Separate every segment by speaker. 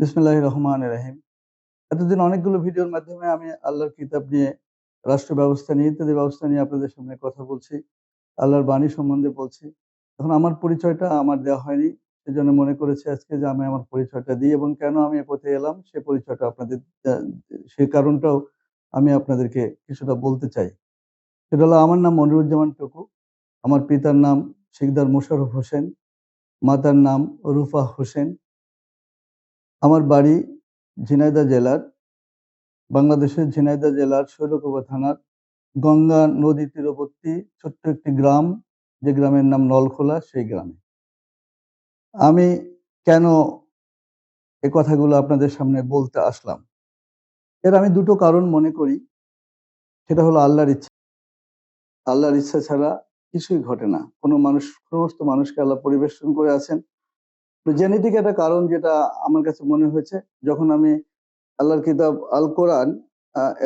Speaker 1: বিসমিল্লাহ রহমান রাহিম। এতদিন অনেকগুলো ভিডিওর মাধ্যমে আমি আল্লাহর কিতাব নিয়ে রাষ্ট্র ব্যবস্থা নিয়ে, ইত্যাদি ব্যবস্থা নিয়ে আপনাদের সামনে কথা বলছি, আল্লাহর বাণী সম্বন্ধে বলছি। এখন আমার পরিচয়টা আমার দেওয়া হয়নি, সেজন্য মনে করেছি আজকে যে আমি আমার পরিচয়টা দিই এবং কেন আমি এ এলাম, সে পরিচয়টা আপনাদের সেই কারণটাও আমি আপনাদেরকে কিছুটা বলতে চাই। সেটা হলো আমার নাম মনিরুজ্জামান টুকু, আমার পিতার নাম শিকদার মোশারফ হোসেন, মাতার নাম রুফা হোসেন আমার বাড়ি ঝিনাইদা জেলার, বাংলাদেশের ঝিনাইদা জেলার শৈলকুপা থানার গঙ্গা নদী তীরবর্তী ছোট্ট একটি গ্রাম, যে গ্রামের নাম নলখোলা, সেই গ্রামে। আমি কেন এ কথাগুলো আপনাদের সামনে বলতে আসলাম? এর আমি দুটো কারণ মনে করি। সেটা হলো আল্লাহর ইচ্ছা। আল্লাহর ইচ্ছা ছাড়া কিছুই ঘটে না। কোনো মানুষ, সমস্ত মানুষকে আল্লাহ পরিবেশন করে আছেন। তো জেনেটিক একটা কারণ যেটা আমার কাছে মনে হয়েছে, যখন আমি আল্লাহর কিতাব আল কোরআন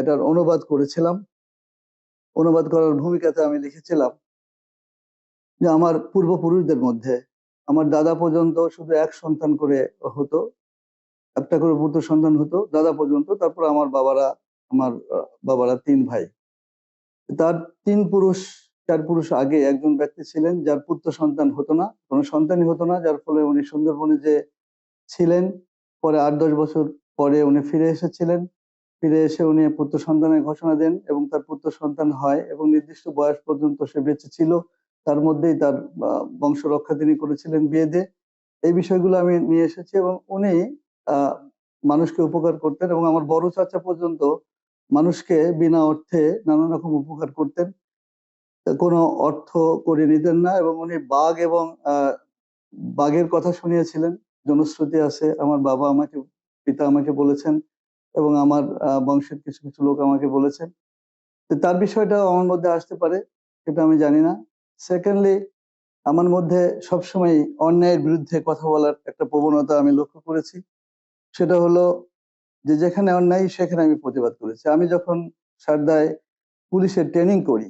Speaker 1: এটার অনুবাদ করেছিলাম, অনুবাদ করার ভূমিকাতে আমি লিখেছিলাম যে আমার পূর্বপুরুষদের মধ্যে, আমার দাদা পর্যন্ত শুধু এক সন্তান করে হতো, একটা করে পুত্র সন্তান হতো, দাদা পর্যন্ত, তারপর আমার বাবারা আমার বাবারা তিন ভাই। তার তিন পুরুষ চার পুরুষ আগে একজন ব্যক্তি ছিলেন, যার পুত্র সন্তান হতো না, কোনো সন্তানই হতো না, যার ফলে উনি সুন্দরবনে যে ছিলেন, পরে আট দশ বছর পরে উনি ফিরে এসেছিলেন। ফিরে এসে উনি পুত্র সন্তানের ঘোষণা দেন এবং তার পুত্র সন্তান হয় এবং নির্দিষ্ট বয়স পর্যন্ত সে বেঁচে ছিল। তার মধ্যেই তার বংশ রক্ষা তিনি করেছিলেন বিয়ে দিয়ে এই বিষয়গুলো আমি নিয়ে এসেছি এবং উনি মানুষকে উপকার করতেন এবং আমার বড় চাচা পর্যন্ত মানুষকে বিনা অর্থে নানা রকম উপকার করতেন। কোনো অর্থ করে নিতেন না এবং উনি বাঘ এবং বাঘের কথা শুনিয়েছিলেন। জনশ্রুতি আছে, আমার বাবা আমাকে, পিতা আমাকে বলেছেন এবং আমার বংশের কিছু কিছু লোক আমাকে বলেছেন। তার বিষয়টা আমার মধ্যে আসতে পারে, সেটা আমি জানি না। সেকেন্ডলি আমার মধ্যে সবসময় অন্যায়ের বিরুদ্ধে কথা বলার একটা প্রবণতা আমি লক্ষ্য করেছি। সেটা হলো যে যেখানে অন্যায়, সেখানে আমি প্রতিবাদ করেছি। আমি যখন সারদায় পুলিশের ট্রেনিং করি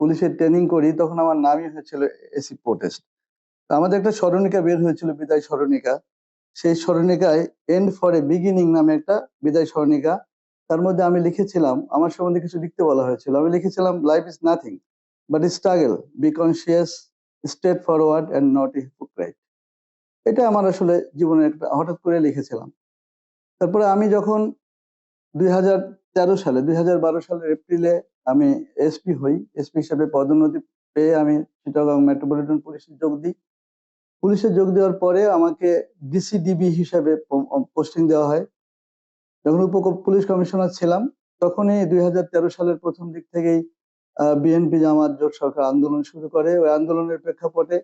Speaker 1: পুলিশের ট্রেনিং করি, তখন আমার নামই হয়েছিল এসি প্রোটেস্ট আমাদের একটা স্মরণিকা বের হয়েছিল, বিদায় স্মরণিকা। সেই স্মরণিকায় এন্ড ফর এ বিগিনিং নামে একটা বিদায় স্মরণিকা। তার মধ্যে আমি লিখেছিলাম, আমার সম্বন্ধে কিছু লিখতে বলা হয়েছিল। আমি লিখেছিলাম life is nothing but struggle be conscious straightforward and not a hypocrite এটা আমার আসলে জীবনে একটা, হঠাৎ করে লিখেছিলাম। তারপরে আমি যখন দুই হাজার তেরো সালে, দুই হাজার বারো সালের এপ্রিলে আমি এসপি হই এসপি হিসাবে পদোন্নতি পেয়ে আমি চিটাগাং মেট্রোপলিটন পুলিশে যোগ দিই। পুলিশে যোগ দেওয়ার পরে আমাকে ডিসিডিবি হিসাবে পোস্টিং দেওয়া হয়। যখন উপ, পুলিশ কমিশনার ছিলাম, তখনই দুই হাজার তেরো সালের প্রথম দিক থেকেই বিএনপি জামাত জোট সরকার আন্দোলন শুরু করে। ওই আন্দোলনের প্রেক্ষাপটে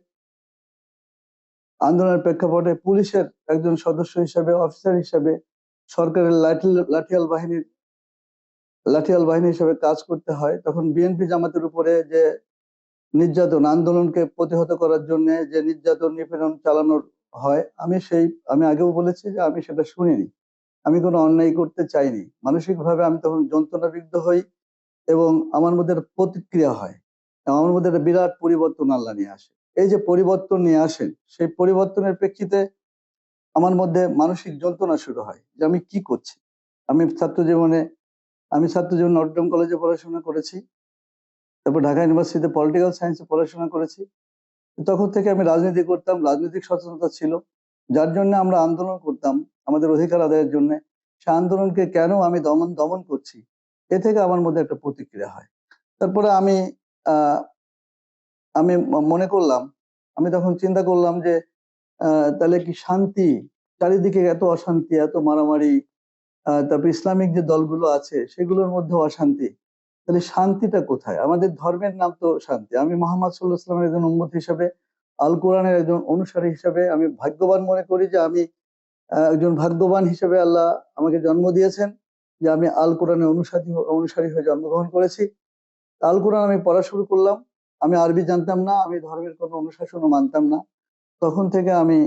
Speaker 1: আন্দোলনের প্রেক্ষাপটে পুলিশের একজন সদস্য হিসেবে অফিসার হিসেবে সরকারের লাঠি লাঠিয়াল বাহিনীর লাঠিয়াল বাহিনী হিসেবে কাজ করতে হয়, তখন বিএনপি জামাতের উপরে যে নির্যাতন, আন্দোলনকে প্রতিহত করার জন্য যে নির্যাতন, নিপীড়ন চালানোর হয়, আমি সেই, আমি আগেও বলেছি যে আমি সেটা শুনিনি। আমি কোনো অন্যায় করতে চাইনি। মানসিকভাবে আমি তখন যন্ত্রণাবিদ্ধ হই এবং আমার মধ্যে প্রতিক্রিয়া হয়। আমার মধ্যে একটা বিরাট পরিবর্তন আল্লাহ নিয়ে আসে। এই যে পরিবর্তন নিয়ে আসেন, সেই পরিবর্তনের প্রেক্ষিতে আমার মধ্যে মানসিক যন্ত্রণা শুরু হয় যে আমি কি করছি? আমি ছাত্র জীবনে আমি ছাত্র জীবনে নটরডেম কলেজে পড়াশোনা করেছি, তারপর ঢাকা ইউনিভার্সিটিতে পলিটিক্যাল সায়েন্সে পড়াশোনা করেছি। তখন থেকে আমি রাজনীতি করতাম, রাজনৈতিক সচেতনতা ছিল, যার জন্য আমরা আন্দোলন করতাম আমাদের অধিকার আদায়ের জন্য। সে আন্দোলনকে কেন আমি দমন দমন করছি, এ থেকে আমার মধ্যে একটা প্রতিক্রিয়া হয়। তারপরে আমি আমি মনে করলাম, আমি তখন চিন্তা করলাম যে তাহলে কি শান্তি? চারিদিকে এত অশান্তি, এত মারামারি তারপর ইসলামিক যে দলগুলো আছে, সেগুলোর মধ্যে অশান্তি। তাহলে শান্তিটা কোথায়? আমাদের ধর্মের নাম তো শান্তি। আমি মোহাম্মদ সাল্লাহ একজন উম্মত হিসাবে আল কোরআনের একজন অনুসারী হিসাবে আমি ভাগ্যবান মনে করি যে আমি একজন ভাগ্যবান হিসেবে আল্লাহ আমাকে জন্ম দিয়েছেন, যে আমি আল কোরআনের অনুসারী অনুসারী হয়ে জন্মগ্রহণ করেছি। আল কোরআন আমি পড়া শুরু করলাম। আমি আরবি জানতাম না, আমি ধর্মের কোনো অনুশাসনও মানতাম না। তখন থেকে আমি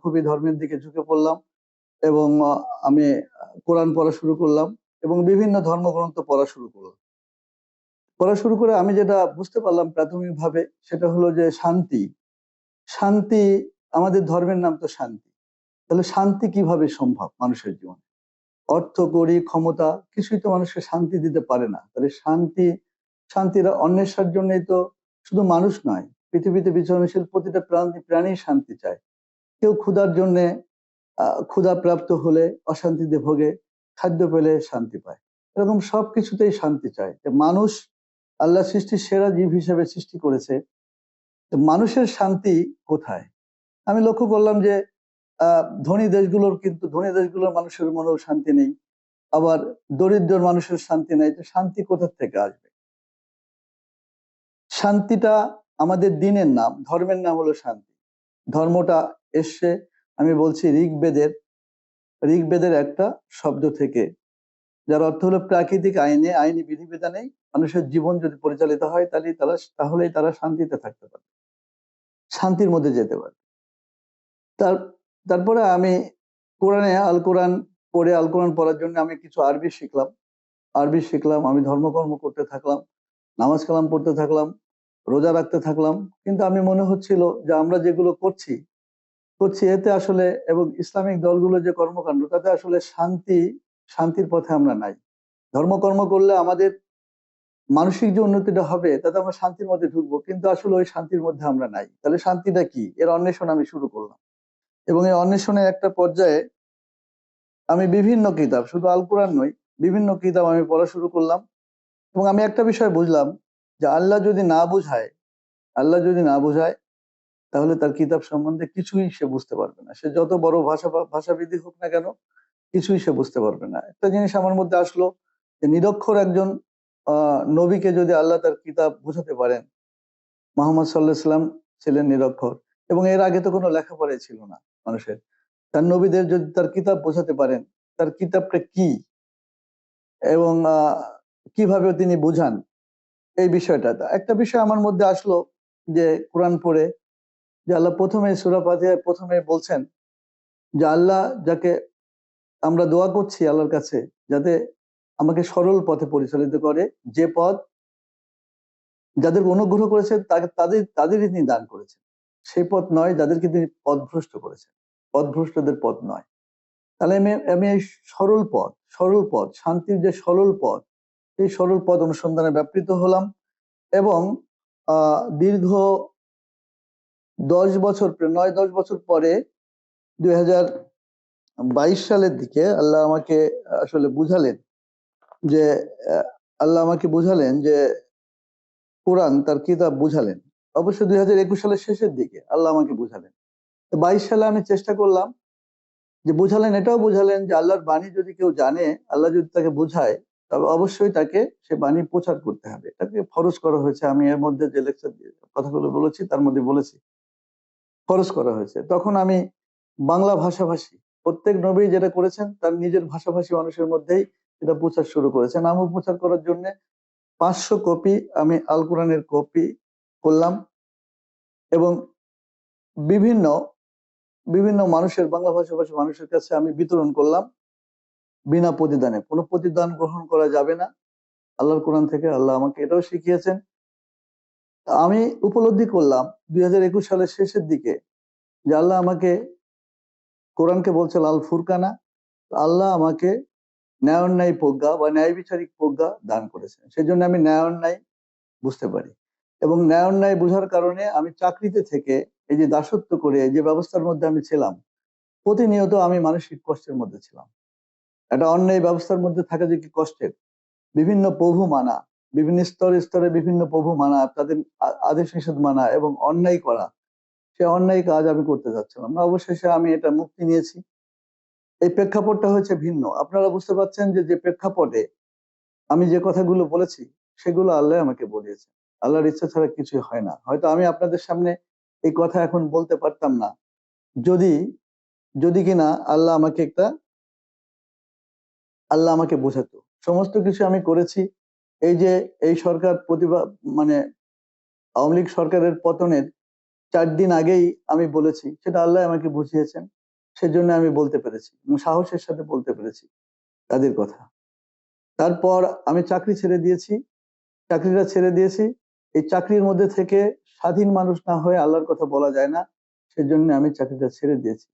Speaker 1: খুবই ধর্মের দিকে ঝুঁকে পড়লাম। এবং আমি কোরআন পড়া শুরু করলাম এবং বিভিন্ন ধর্মগ্রন্থ পড়া শুরু করলাম। পড়া শুরু করে আমি যেটা বুঝতে পারলাম প্রাথমিকভাবে সেটা হলো যে শান্তি। শান্তি, আমাদের ধর্মের নাম তো শান্তি। তাহলে শান্তি কীভাবে সম্ভব মানুষের জীবনে? অর্থ করি ক্ষমতা কিছুই তো মানুষকে শান্তি দিতে পারে না। তাহলে শান্তি, শান্তির অন্বেষার জন্যই তো শুধু মানুষ নয়, পৃথিবীতে বিচরণশীল প্রতিটা প্রাণী প্রাণী শান্তি চায়। কেউ ক্ষুধার জন্যে ক্ষুধা প্রাপ্ত হলে, অশান্তিতে ভোগে, খাদ্য পেলে শান্তি পায়। এরকম সবকিছুতেই শান্তি চায়। যে মানুষ আল্লাহ সৃষ্টির সেরা জীব হিসেবে সৃষ্টি করেছে মানুষের শান্তি কোথায়? আমি লক্ষ্য করলাম যে ধনী দেশগুলোর কিন্তু, ধনী দেশগুলোর মানুষের মনেও শান্তি নেই, আবার দরিদ্র মানুষের শান্তি নেই। তো শান্তি কোথার থেকে আসবে? শান্তিটা আমাদের দিনের নাম, ধর্মের নাম হলো শান্তি। ধর্মটা এসছে আমি বলছি ঋগ্বেদের ঋগ্বেদের একটা শব্দ থেকে, যার অর্থ হলো প্রাকৃতিক আইনে, আইনি বিধিবিধানে মানুষের জীবন যদি পরিচালিত হয় তাহলে তারা, তাহলেই তারা শান্তিতে থাকতে পারে। শান্তির মধ্যে যেতে পারে। তার, তারপরে আমি কোরআনে আল কোরআন পড়ে, আল কোরআন পড়ার জন্য আমি কিছু আরবি শিখলাম। আরবি শিখলাম, আমি ধর্মকর্ম করতে থাকলাম, নামাজ কালাম পড়তে থাকলাম, রোজা রাখতে থাকলাম। কিন্তু আমি মনে হচ্ছিল যে আমরা যেগুলো করছি করছি, এতে আসলে এবং ইসলামিক দলগুলো যে কর্মকাণ্ড, তাতে আসলে শান্তি, শান্তির পথে আমরা নাই। ধর্মকর্ম করলে আমাদের মানসিক যে উন্নতিটা হবে, তাতে আমরা শান্তির মধ্যে ঢুকবো, কিন্তু আসলে ওই শান্তির মধ্যে আমরা নাই। তাহলে শান্তিটা কি? এর অন্বেষণ আমি শুরু করলাম। এবং এই অন্বেষণের একটা পর্যায়ে আমি বিভিন্ন কিতাব, শুধু আল কোরআন নয় বিভিন্ন কিতাব আমি পড়া শুরু করলাম। এবং আমি একটা বিষয় বুঝলাম যে আল্লাহ যদি না বুঝায়, আল্লাহ যদি না বুঝায় তাহলে তার কিতাব সম্বন্ধে কিছুই সে বুঝতে পারবে না। সে যত বড় ভাষা ভাষাবিধি হোক না কেন, কিছুই সে বুঝতে পারবে না। একটা জিনিস আমার মধ্যে আসলো যে নিরক্ষর একজন নবীকে যদি আল্লাহ তার কিতাব বুঝাতে পারেন, মোহাম্মদ সাল্লাহ সাল্লাম ছিলেন নিরক্ষর এবং এর আগে তো কোনো লেখাপড়াই ছিল না মানুষের। তার নবীদের যদি তার কিতাব বোঝাতে পারেন, তার কিতাবটা কি? এবং কীভাবে তিনি বুঝান? এই বিষয়টা। একটা বিষয় আমার মধ্যে আসলো যে কোরআন পড়ে যে আল্লাহ প্রথমে সুরা পাতিহায় প্রথমে বলছেন যে আল্লাহ যাকে আমরা দোয়া করছি আল্লাহর কাছে, যাতে আমাকে সরল পথে পরিচালিত করে, যে পথ যাদের অনুগ্রহ করেছেন তাকে তাদের, তাদেরই তিনি দান করেছেন। সেই পথ নয় যাদেরকে তিনি পথভ্রষ্ট করেছেন। পথভ্রষ্টদের পথ নয়। তাহলে আমি আমি এই সরল পথ সরল পথ, শান্তির যে সরল পথ সেই সরল পথ অনুসন্ধানে ব্যাপৃত হলাম এবং দীর্ঘ দশ বছর নয়, দশ বছর পরে দুই বাইশ সালের দিকে আল্লাহ আমাকে আসলে বুঝালেন যে আল্লাহ আমাকে বুঝালেন যে, কোরআন তার কিতাব বুঝালেন। অবশ্য দুই হাজার একুশ সালের শেষের দিকে আল্লাহ আমাকে বুঝালেন। বাইশ সালে আমি চেষ্টা করলাম যে বুঝালেন, এটাও বুঝালেন যে আল্লাহর বাণী যদি কেউ জানে, আল্লাহ যদি তাকে বুঝায়, তবে অবশ্যই তাকে সে বাণী প্রচার করতে হবে। তাকে ফরজ করা হয়েছে। আমি এর মধ্যে যে লেকচার কথাগুলো বলেছি, তার মধ্যে বলেছি। ফরজ করা হয়েছে। তখন আমি বাংলা ভাষাভাষী, প্রত্যেক নবী যেটা করেছেন তার নিজের ভাষাভাষী মানুষের মধ্যেই এটা প্রচার শুরু করেছেন। আমি প্রচার করার জন্য পাঁচশো কপি আমি আল কোরআনের কপি করলাম এবং বিভিন্ন বিভিন্ন মানুষের, বাংলা ভাষাভাষী মানুষের কাছে আমি বিতরণ করলাম বিনা প্রতিদানে। কোনো প্রতিদান গ্রহণ করা যাবে না। আল্লাহর কোরআন থেকে আল্লাহ আমাকে এটাও শিখিয়েছেন আমি উপলব্ধি করলাম দুই হাজার একুশ সালের শেষের দিকে যে আল্লাহ আমাকে কোরআনকে বলছে লাল ফুরকানা। আল্লাহ আমাকে ন্যায় প্রজ্ঞা বা ন্যায় বিচারিক প্রজ্ঞা দান করেছেন। সেই জন্য আমি ন্যায় অন্যায় বুঝতে পারি। এবং ন্যায় অন্যায় বোঝার কারণে আমি চাকরিতে থেকে এই যে দাসত্ব করে যে ব্যবস্থার মধ্যে আমি ছিলাম, প্রতিনিয়ত আমি মানসিক কষ্টের মধ্যে ছিলাম। একটা অন্যায় ব্যবস্থার মধ্যে থাকা যে কি কষ্টের? বিভিন্ন প্রভু মানা বিভিন্ন স্তরে স্তরে বিভিন্ন প্রভু মানা, তাদের আদেশ নিষেধ মানা এবং অন্যায় করা, সে অন্যায় কাজ আমি করতে যাচ্ছিলাম না। অবশেষে আমি এটা মুক্তি নিয়েছি। এই প্রেক্ষাপটটা হচ্ছে ভিন্ন। আপনারা বুঝতে পারছেন যে যে প্রেক্ষাপটে আমি যে কথাগুলো বলেছি, সেগুলো আল্লাহ আমাকে বলিয়েছে আল্লাহর ইচ্ছা ছাড়া কিছুই হয় না। হয়তো আমি আপনাদের সামনে এই কথা এখন বলতে পারতাম না। যদি যদি কিনা আল্লাহ আমাকে একটা, আল্লাহ আমাকে বোঝাতো। সমস্ত কিছু আমি করেছি এই যে এই সরকার প্রতিভা মানে আওয়ামী লীগ সরকারের পতনের চার দিন আগেই আমি বলেছি, সেটা আল্লাহ আমাকে বুঝিয়েছেন, সেজন্য আমি বলতে পেরেছি এবং সাহসের সাথে বলতে পেরেছি তাদের কথা। তারপর আমি চাকরি ছেড়ে দিয়েছি, চাকরিটা ছেড়ে দিয়েছি, এই চাকরির মধ্যে থেকে স্বাধীন মানুষ না হয়ে আল্লাহর কথা বলা যায় না, সেজন্য আমি চাকরিটা ছেড়ে দিয়েছি।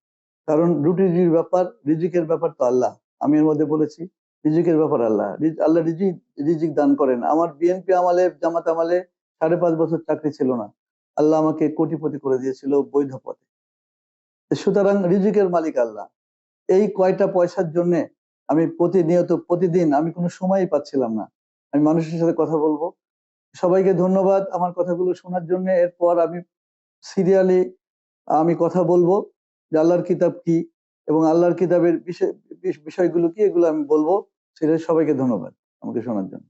Speaker 1: কারণ রুটি রুজির ব্যাপার, রিজিকের ব্যাপার তো আল্লাহ, আমি এর মধ্যে বলেছি। রিজিকের ব্যাপার আল্লাহ। আল্লাহ রিজিক রিজিক দান করেন। আমার বিএনপি আমলে, জামাত আমলে সাড়ে পাঁচ বছর চাকরি ছিল না। আল্লাহ আমাকে কোটিপতি করে দিয়েছিল বৈধ পথে। সুতরাং রিজিকের মালিক আল্লাহ। এই কয়টা পয়সার জন্য আমি প্রতিনিয়ত, প্রতিদিন আমি কোনো সময়ই পাচ্ছিলাম না। আমি মানুষের সাথে কথা বলব। সবাইকে ধন্যবাদ আমার কথাগুলো শোনার জন্য। এরপর আমি সিরিয়ালি আমি কথা বলব যে আল্লাহর কিতাব কি এবং আল্লাহর কিতাবের বিষয় বিষ- বিষয়গুলো কি এগুলো আমি বলব। সেটা সবাইকে ধন্যবাদ আমাকে শোনার জন্য।